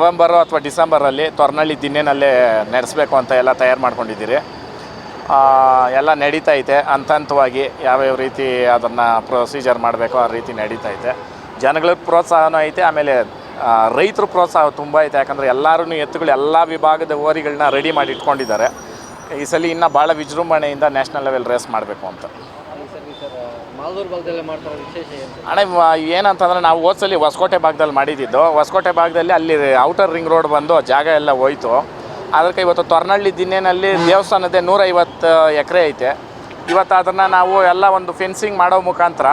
ನವೆಂಬರು ಅಥವಾ ಡಿಸೆಂಬರಲ್ಲಿ ತೊರ್ನಳ್ಳಿ ದಿನ್ನೇನಲ್ಲೇ ನಡೆಸಬೇಕು ಅಂತ ಎಲ್ಲ ತಯಾರು ಮಾಡ್ಕೊಂಡಿದ್ದೀರಿ. ಎಲ್ಲ ನಡೀತಾ ಐತೆ. ಹಂತ ಹಂತವಾಗಿ ಯಾವ್ಯಾವ ರೀತಿ ಅದನ್ನು ಪ್ರೊಸೀಜರ್ ಮಾಡಬೇಕು ಆ ರೀತಿ ನಡೀತಾ ಐತೆ. ಜನಗಳಿಗೆ ಪ್ರೋತ್ಸಾಹನೂ ಐತೆ. ಆಮೇಲೆ ರೈತರ ಪ್ರೋತ್ಸಾಹ ತುಂಬ ಐತೆ. ಯಾಕಂದರೆ ಎಲ್ಲರೂ ಎತ್ತುಗಳು ಎಲ್ಲ ವಿಭಾಗದ ಓರಿಗಳನ್ನ ರೆಡಿ ಮಾಡಿ ಇಟ್ಕೊಂಡಿದ್ದಾರೆ. ಈ ಸಲ ಇನ್ನೂ ಭಾಳ ವಿಜೃಂಭಣೆಯಿಂದ ನ್ಯಾಷನಲ್ ಲೆವೆಲ್ ರೇಸ್ ಮಾಡಬೇಕು ಅಂತ. ಭಾಗದಲ್ಲೇ ಅಣ್ಣ ಏನಂತಂದ್ರೆ ನಾವು ಹೋದ್ಸಲಿ ಹೊಸಕೋಟೆ ಭಾಗದಲ್ಲಿ ಮಾಡಿದ್ದು. ಹೊಸಕೋಟೆ ಭಾಗದಲ್ಲಿ ಅಲ್ಲಿ ಔಟರ್ ರಿಂಗ್ ರೋಡ್ ಬಂದು ಜಾಗ ಎಲ್ಲ ಹೋಯ್ತು. ಅದಕ್ಕೆ ಇವತ್ತು ತೊರ್ನಳ್ಳಿ ದಿನ್ನೇನಲ್ಲಿ ದೇವಸ್ಥಾನದೇ ನೂರೈವತ್ತು ಎಕರೆ ಐತೆ. ಇವತ್ತು ಅದನ್ನು ನಾವು ಎಲ್ಲ ಒಂದು ಫೆನ್ಸಿಂಗ್ ಮಾಡೋ ಮುಖಾಂತರ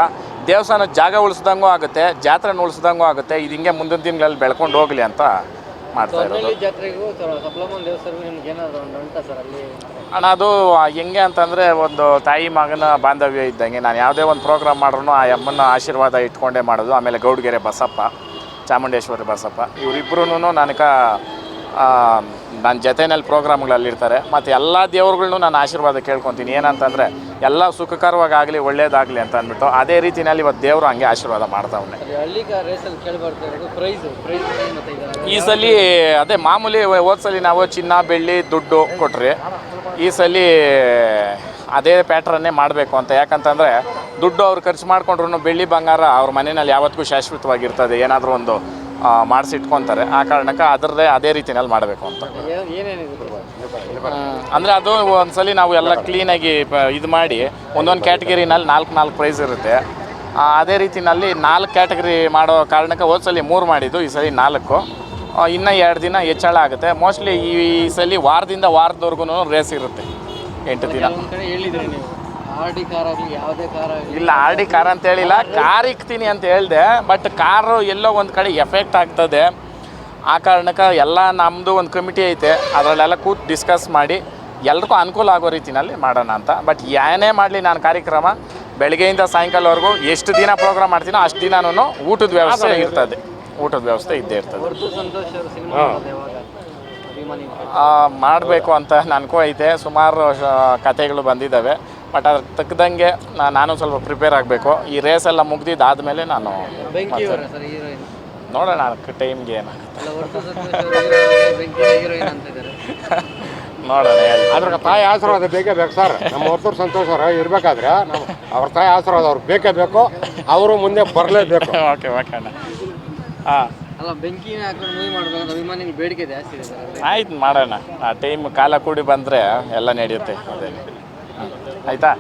ದೇವಸ್ಥಾನದ ಜಾಗ ಉಳಿಸ್ದಂಗೂ ಆಗುತ್ತೆ, ಜಾತ್ರೆನ ಉಳಿಸ್ದಂಗೂ ಆಗುತ್ತೆ. ಇದು ಹಿಂಗೆ ಮುಂದಿನ ದಿನಗಳಲ್ಲಿ ಬೆಳ್ಕೊಂಡು ಹೋಗಲಿ ಅಂತ. ಮಾಡ್ತಾ ಇರೋದು. ತೊನ್ನಳ್ಳಿ ಜಾತ್ರೆಗೂ ಸರ್ ಸಪ್ಲಮನ್ ದೇವಸ್ಥಾನಗೂ ನಿಮ್ಗೆ ಏನಾದ್ರು ಒಂದು ಉಂಟಾ ಸರ್ ಅಲ್ಲಿ? ಅಣ್ಣ ಅದು ಹೆಂಗೆ ಅಂತಂದರೆ ಒಂದು ತಾಯಿ ಮಗನ ಬಾಂಧವ್ಯ ಇದ್ದಂಗೆ ನಾನು ಯಾವುದೇ ಒಂದು ಪ್ರೋಗ್ರಾಮ್ ಮಾಡ್ರೂ ಆ ಅಮ್ಮನ ಆಶೀರ್ವಾದ ಇಟ್ಕೊಂಡೇ ಮಾಡೋದು. ಆಮೇಲೆ ಗೌಡ್ಗೆರೆ ಬಸಪ್ಪ ಚಾಮುಂಡೇಶ್ವರಿ ಬಸಪ್ಪ ಇವರಿಬ್ಬರೂ ನನಗೆ ನನ್ನ ಜೊತೆಯಲ್ಲಿ ಪ್ರೋಗ್ರಾಮ್ಗಳಲ್ಲಿರ್ತಾರೆ. ಮತ್ತು ಎಲ್ಲ ದೇವ್ರುಗಳ್ನು ನಾನು ಆಶೀರ್ವಾದ ಕೇಳ್ಕೊತೀನಿ. ಏನಂತಂದರೆ ಎಲ್ಲ ಸುಖಕರವಾಗಲಿ ಒಳ್ಳೇದಾಗಲಿ ಅಂತ ಅಂದ್ಬಿಟ್ಟು ಅದೇ ರೀತಿಯಲ್ಲಿ ಇವತ್ತು ದೇವರು ಹಂಗೆ ಆಶೀರ್ವಾದ ಮಾಡ್ತಾವನೆ ಈ ಸಲ ಅದೇ ಮಾಮೂಲಿ ಹೋದ್ಸಲಿ ನಾವು ಚಿನ್ನ ಬೆಳ್ಳಿ ದುಡ್ಡು ಕೊಟ್ರಿ. ಈ ಸಲ ಅದೇ ಪ್ಯಾಟ್ರನ್ನೇ ಮಾಡಬೇಕು ಅಂತ. ಯಾಕಂತಂದರೆ ದುಡ್ಡು ಅವ್ರು ಖರ್ಚು ಮಾಡಿಕೊಂಡ್ರು ಬೆಳ್ಳಿ ಬಂಗಾರ ಅವ್ರ ಮನೆಯಲ್ಲಿ ಯಾವತ್ತಿಗೂ ಶಾಶ್ವತವಾಗಿರ್ತದೆ. ಏನಾದರೂ ಒಂದು ಮಾಡಿಸಿಟ್ಕೊತಾರೆ. ಆ ಕಾರಣಕ್ಕೆ ಅದರದೇ ಅದೇ ರೀತಿನಲ್ಲಿ ಮಾಡಬೇಕು ಅಂತ. ಅಂದರೆ ಅದು ಒಂದ್ಸಲಿ ನಾವು ಎಲ್ಲ ಕ್ಲೀನಾಗಿ ಇದು ಮಾಡಿ ಒಂದೊಂದು ಕ್ಯಾಟಗರಿನಲ್ಲಿ ನಾಲ್ಕು ನಾಲ್ಕು ಪ್ರೈಸ್ ಇರುತ್ತೆ. ಅದೇ ರೀತಿನಲ್ಲಿ ನಾಲ್ಕು ಕ್ಯಾಟಗರಿ ಮಾಡೋ ಕಾರಣಕ್ಕೆ ಹೋದ್ಸಲಿ ಮೂರು ಮಾಡಿದ್ದು ಈ ಸಲ ನಾಲ್ಕು. ಇನ್ನು ಎರಡು ದಿನ ಹೆಚ್ಚಳ ಆಗುತ್ತೆ. ಮೋಸ್ಟ್ಲಿ ಈ ಸಲ ವಾರದಿಂದ ವಾರದವರೆಗೂ ರೇಸ್ ಇರುತ್ತೆ. ಎಂಟು ದಿನ. ಆರ್ ಡಿ ಕಾರ್ ಆಗಲಿ ಯಾವುದೇ ಕಾರ್ ಆಗಲಿ. ಇಲ್ಲ ಆರ್ ಡಿ ಕಾರ್ ಅಂತ ಹೇಳಿಲ್ಲ. ಕಾರ್ ಇಕ್ತೀನಿ ಅಂತ ಹೇಳಿದೆ ಬಟ್ ಕಾರು ಎಲ್ಲೋ ಒಂದು ಕಡೆ ಎಫೆಕ್ಟ್ ಆಗ್ತದೆ. ಆ ಕಾರಣಕ್ಕೆ ಎಲ್ಲ ನಮ್ಮದು ಒಂದು ಕಮಿಟಿ ಐತೆ ಅದರಲ್ಲೆಲ್ಲ ಕೂತು ಡಿಸ್ಕಸ್ ಮಾಡಿ ಎಲ್ರಿಗೂ ಅನುಕೂಲ ಆಗೋ ರೀತಿನಲ್ಲಿ ಮಾಡೋಣ ಅಂತ. ಬಟ್ ಏನೇ ಮಾಡಲಿ ನಾನು ಕಾರ್ಯಕ್ರಮ ಬೆಳಗ್ಗೆಯಿಂದ ಸಾಯಂಕಾಲವರೆಗೂ ಎಷ್ಟು ದಿನ ಪ್ರೋಗ್ರಾಮ್ ಮಾಡ್ತೀನೋ ಅಷ್ಟು ದಿನನೂ ಊಟದ ವ್ಯವಸ್ಥೆ ಇರ್ತದೆ. ಊಟದ ವ್ಯವಸ್ಥೆ ಇದ್ದೇ ಇರ್ತದೆ. ಮಾಡಬೇಕು ಅಂತ ನನಗೂ ಐತೆ. ಸುಮಾರು ಶ- ಕಥೆಗಳು ಬಂದಿದ್ದಾವೆ ಬಟ್ ಅದ್ರ ತಕ್ಕದಂಗೆ ನಾನು ಸ್ವಲ್ಪ ಪ್ರಿಪೇರ್ ಆಗಬೇಕು. ಈ ರೇಸ್ ಎಲ್ಲ ಮುಗ್ದಿದ್ದಾದಮೇಲೆ ನಾನು ಬೆಂಕಿ ನೋಡೋಣ ಟೈಮ್ಗೆ ಬೆಂಕಿ ನೋಡೋಣ ಅದ್ರ ತಾಯಿ ಆಶೀರ್ವಾದ ಬೇಕೇ ಬೇಕು ಸರ್. ನಮ್ಮ ಹೊರ್ತೂರು ಸಂತೋಷ್ ಅವರು ಇರ್ಬೇಕಾದ್ರೆ ನಾವು ಅವ್ರ ತಾಯಿ ಆಶೀರ್ವಾದ ಅವ್ರು ಬೇಕೇ ಬೇಕು. ಅವರು ಮುಂದೆ ಬರಲೇಬೇಕು. ಓಕೆ ಓಕೆ ಅಣ್ಣ. ಹಾಂ. ಅಲ್ಲ ಬೆಂಕಿನ ಹಾಕೊಂಡು ಮೂವಿ ಮಾಡ್ಬೇಕಂತ ಅಭಿಮಾನಿಗಳು ಬೇಡಿಕೆ ಜಾಸ್ತಿ ಇದೆ ಸರ್ ಆಯ್ತು ಮಾಡೋಣ. ಆ ಟೈಮ್ ಕಾಲ ಕೂಡಿ ಬಂದರೆ ಎಲ್ಲ ನಡೆಯುತ್ತೆ. ಅದೇ. ಆಯಿತಾ?